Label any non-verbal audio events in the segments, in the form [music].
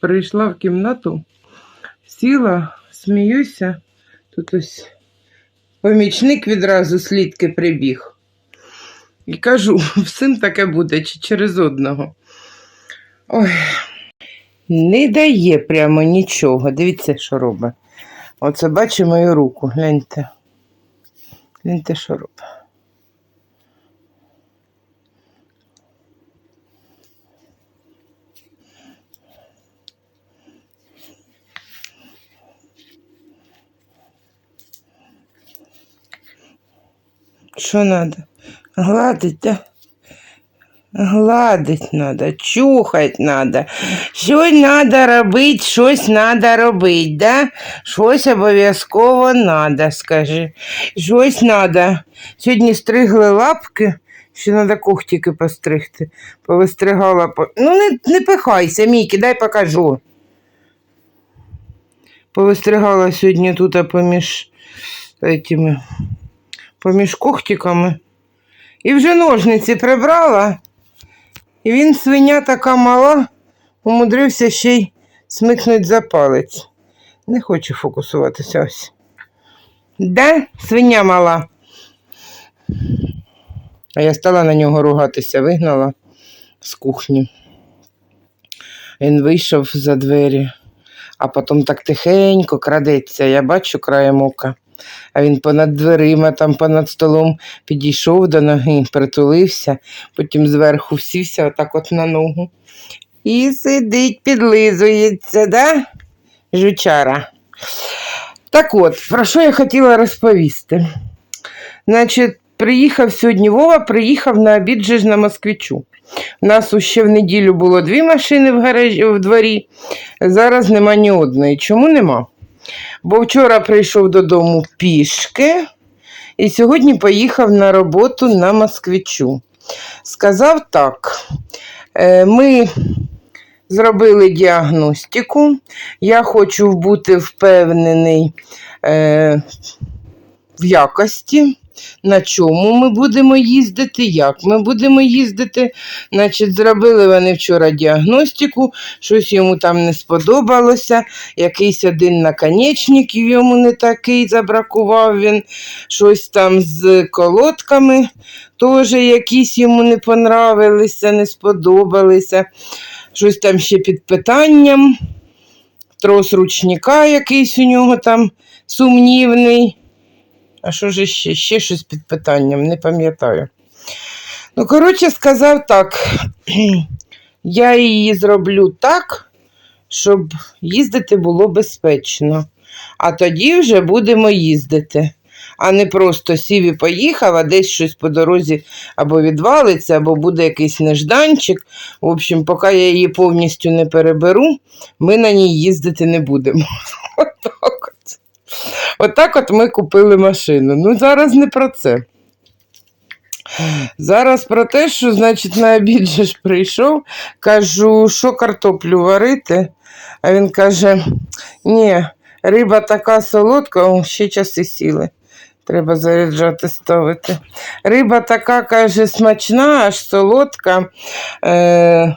Прийшла в кімнату, сіла, сміюся. Тут ось помічник відразу слідки прибіг. І кажу, [laughs] всім таке буде, чи через одного. Ой, не дає прямо нічого. Дивіться, що робить. Оце бачу мою руку. Гляньте. Гляньте, що робить. Що надо? Гладить, да? Гладить надо, чухать надо. Щось надо робити, щось надо робити, да? Щось обов'язково надо, скажи. Щось надо. Сьогодні стригли лапки, ще треба когтики постригти. Повистригала. Ну, не, не пихайся, Мікі, дай покажу. Повистригала сьогодні тут поміж этими поміж когтиками. І вже ножниці прибрала. І він, свиня така мала, умудрився ще й смикнуть за палець. Не хочу фокусуватися ось. Де свиня мала? А я стала на нього ругатися, вигнала з кухні. Він вийшов за двері, а потім так тихенько крадеться. Я бачу краєм ока. А він понад дверима, там понад столом підійшов до ноги, притулився, потім зверху сівся отак от на ногу. І сидить, підлизується, да? Жучара. Так от, про що я хотіла розповісти? Значить, приїхав сьогодні Вова, приїхав на обід же ж на москвичу. У нас ще в неділю було дві машини в гаражі в дворі. Зараз нема ні одної. Чому нема? Бо вчора прийшов додому пішки і сьогодні поїхав на роботу на москвичу. Сказав так: «Е, ми зробили діагностику. Я хочу бути впевнений е, в якості. На чому ми будемо їздити, як ми будемо їздити. Значить, зробили вони вчора діагностику, щось йому там не сподобалося, якийсь один наконечник йому не такий забракував він, щось там з колодками теж якісь йому не понравилися, не сподобалися. Щось там ще під питанням. Трос ручника якийсь у нього там сумнівний. А що ж ще? Ще щось під питанням, не пам'ятаю. Ну, коротше, сказав так, [clears throat] я її зроблю так, щоб їздити було безпечно. А тоді вже будемо їздити. А не просто сів і поїхав, а десь щось по дорозі або відвалиться, або буде якийсь нежданчик. В общем, поки я її повністю не переберу, ми на ній їздити не будемо. [laughs] Отак от ми купили машину. Ну, зараз не про це. Зараз про те, що, значить, на обід же ж прийшов, кажу, що картоплю варити. А він каже: ні, риба така солодка, о, ще часи сіли. Треба заряджати ставити. Риба така, каже, смачна, аж солодка. Е,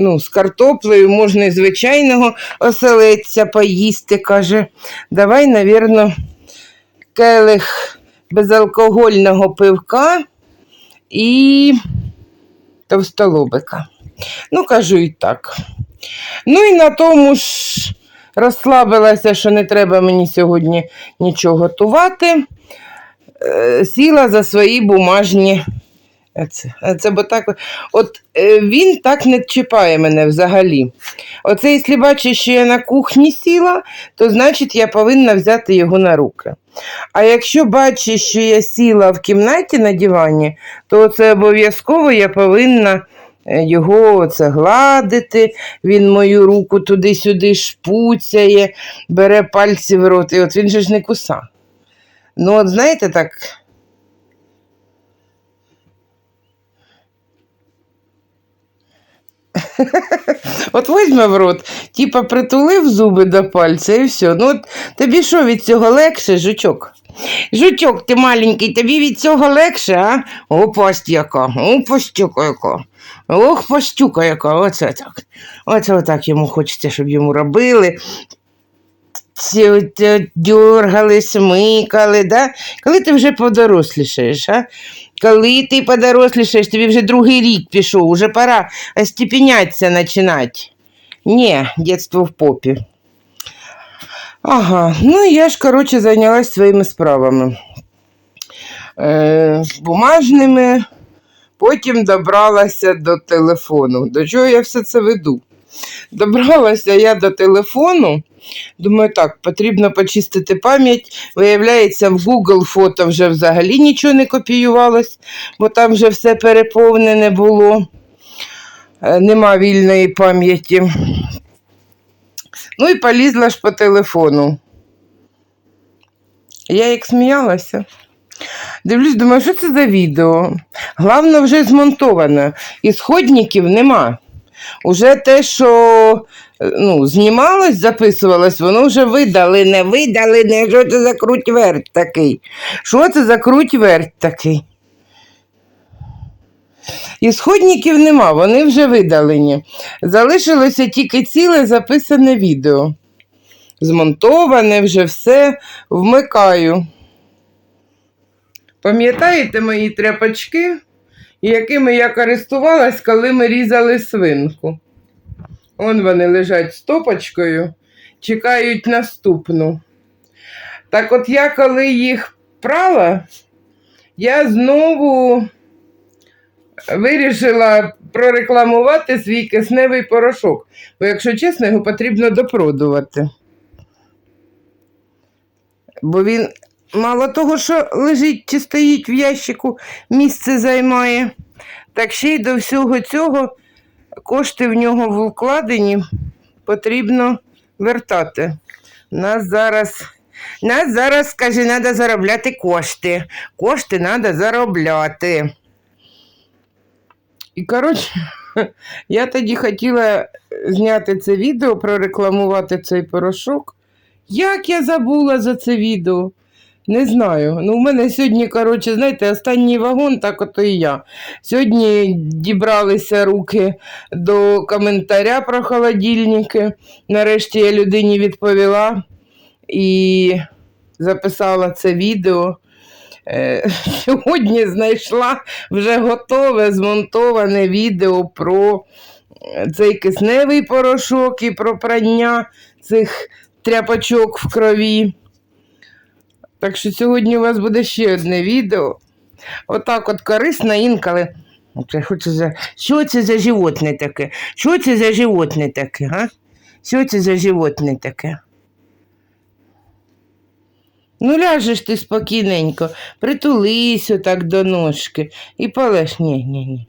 ну, з картоплею можна і звичайного оселедця поїсти. Каже, давай, навірно, келих безалкогольного пивка і товстолобика. Ну, кажу і так. Ну і на тому ж розслабилася, що не треба мені сьогодні нічого готувати. Е, Сіла за свої бумажні. Це, це бо так, от е, він так не чіпає мене взагалі. Оце, якщо бачить, що я на кухні сіла, то значить я повинна взяти його на руки. А якщо бачить, що я сіла в кімнаті на дивані, то це обов'язково я повинна е, його оце гладити, він мою руку туди-сюди шпуцяє, бере пальці в рот. І от він же ж не куса. Ну, от знаєте, так. [laughs] От візьме в рот, типа притулив зуби до пальця і все. Ну от тобі що від цього легше, жучок? Жучок, ти маленький, тобі від цього легше, а? О, пасть яка, о, пастюка яка. Ох, пастюка яка, оце так. Оце отак йому хочеться, щоб йому робили. Е, смикали, да? Коли ти вже подорослішаєш, а? Коли ти подорослішаєш, тобі вже другий рік пішов, уже пора остепенятися починати. Ні, дитинство в попі. Ага, ну я ж, коротше, зайнялась своїми справами. Е, бумажними, потім добралася до телефону. До чого я все це веду? Добралася я до телефону. Думаю, так, потрібно почистити пам'ять. Виявляється, в Google фото вже взагалі нічого не копіювалось, бо там вже все переповнене було. Е, Нема вільної пам'яті. Ну і полізла ж по телефону. Я як сміялася. Дивлюсь, думаю, що це за відео? Главное, вже змонтоване. І сходників нема. Уже те, що е, ну, знімалось, записувалось, воно вже видали, не видали, не що це за круть-верть такий. Що це за круть-верть такий? І сходників нема, вони вже видалені. Залишилося тільки ціле записане відео. Змонтоване вже все вмикаю. Пам'ятаєте мої тряпочки, якими я користувалась, коли ми різали свинку? Он вони лежать стопочкою, чекають наступну. Так от я, коли їх прала, я знову вирішила прорекламувати свій кисневий порошок, бо, якщо чесно, його потрібно допродувати. Бо він мало того, що лежить чи стоїть в ящику, місце займає, так ще й до всього цього кошти в нього вкладені потрібно вертати. Нас зараз, нас зараз, каже, треба заробляти кошти. Кошти треба заробляти. І, коротше, [laughs] я тоді хотіла зняти це відео, прорекламувати цей порошок. Як я забула за це відео? Не знаю. Ну, у мене сьогодні, коротше, знаєте, останній вагон, так ото і я. Сьогодні дібралися руки до коментаря про холодильники. Нарешті я людині відповіла і записала це відео. Е, [laughs] Сьогодні знайшла вже готове змонтоване відео про е, цей кисневий порошок і про прання цих тряпочок в крові. Так що сьогодні у вас буде ще одне відео. Отак от корисно інколи. Хочу за... Що це за животне таке? Що це за животне таке, га? Що це за животне таке? Ну, ляжеш ти спокійненько, притулись отак до ножки і полеж. Ні, ні, ні.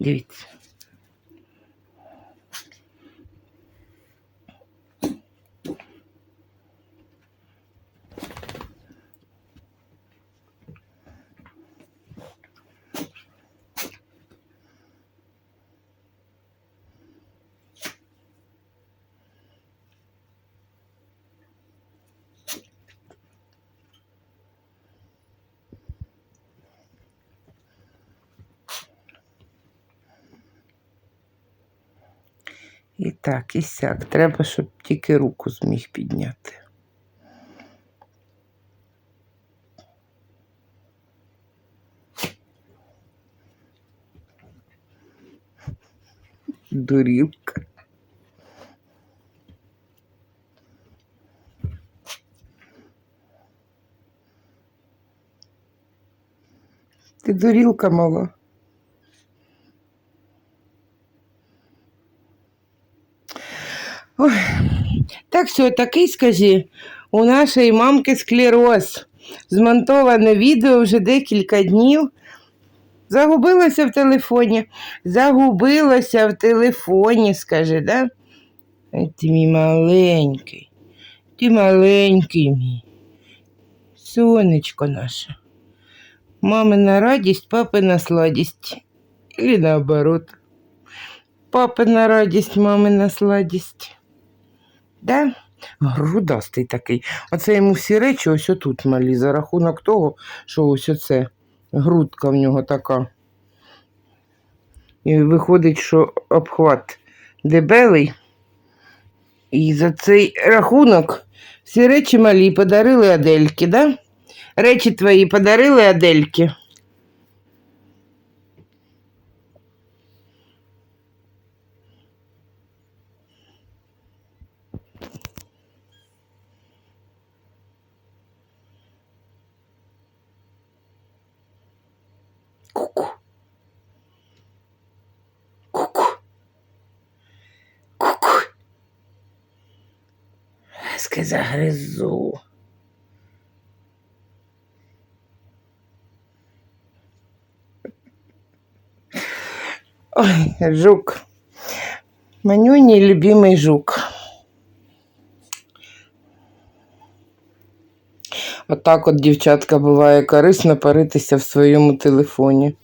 Дивіться. І так, і сяк. Треба, щоб тільки руку зміг підняти. Дурілка. Ти дурілка мала. Ой. Так що такий, скажи, у нашої мамки склероз. Змонтоване відео вже декілька днів. Загубилося в телефоні. Загубилося в телефоні, скажи, да? Ти мій маленький. Ти маленький мій. Сонечко наше. Мамина радість, папина сладість. Или наоборот. Папина радість, мамина сладість. Да? Грудастий такий. Оце йому всі речі ось отут малі, за рахунок того, що ось оце грудка в нього така. І виходить, що обхват дебелий. І за цей рахунок всі речі малі подарили Адельки, да? Речі твої подарили Адельки. Ку-ку. Ку-ку. Ку-ку. Ски загризу. Ой, жук. Манюній любимий жук. Отак от, дівчатка, буває корисно паритися в своєму телефоні.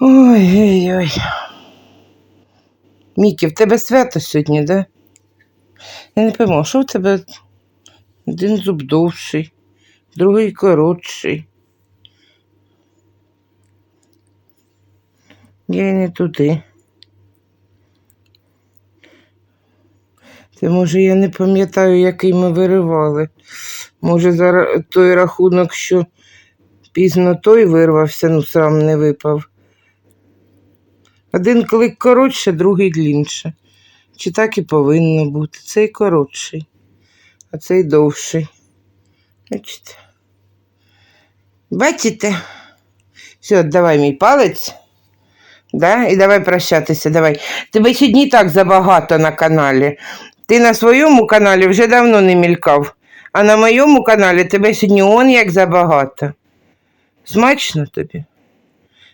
Ой-ой-ой. Мікі, в тебе свято сьогодні, да? Я не пойму, що в тебе один зуб довший, другий коротший. Я не туди. Це може я не пам'ятаю, який ми виривали. Може, зараз той рахунок, що пізно той вирвався, ну сам не випав. Один клик коротше, другий длінше. Чи так і повинно бути? Цей коротший, а цей довший. Бачите? Бачите? Все, давай мій палець. Да? І давай прощатися, давай. Тебе сьогодні так забагато на каналі. Ти на своєму каналі вже давно не мількав, а на моєму каналі тебе сьогодні он як забагато. Смачно тобі?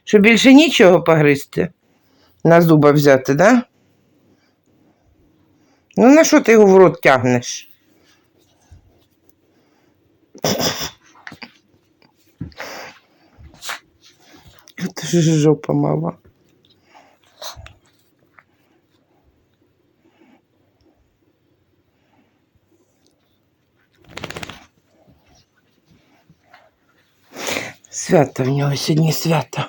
Що більше нічого погризти? На зуба взяти, да? Ну на що ти його в рот тягнеш? Це ж жопа мала. Свято в нього сьогодні свято.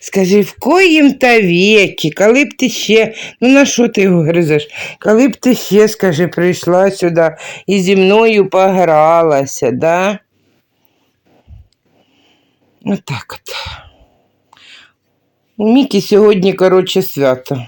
Скажи, в коїм та віки, коли б ти ще, ну на що ти його гризеш? Коли б ти ще, скажи, прийшла сюди і зі мною погралася, да? Отак от. У Мікі сьогодні, коротше, свято.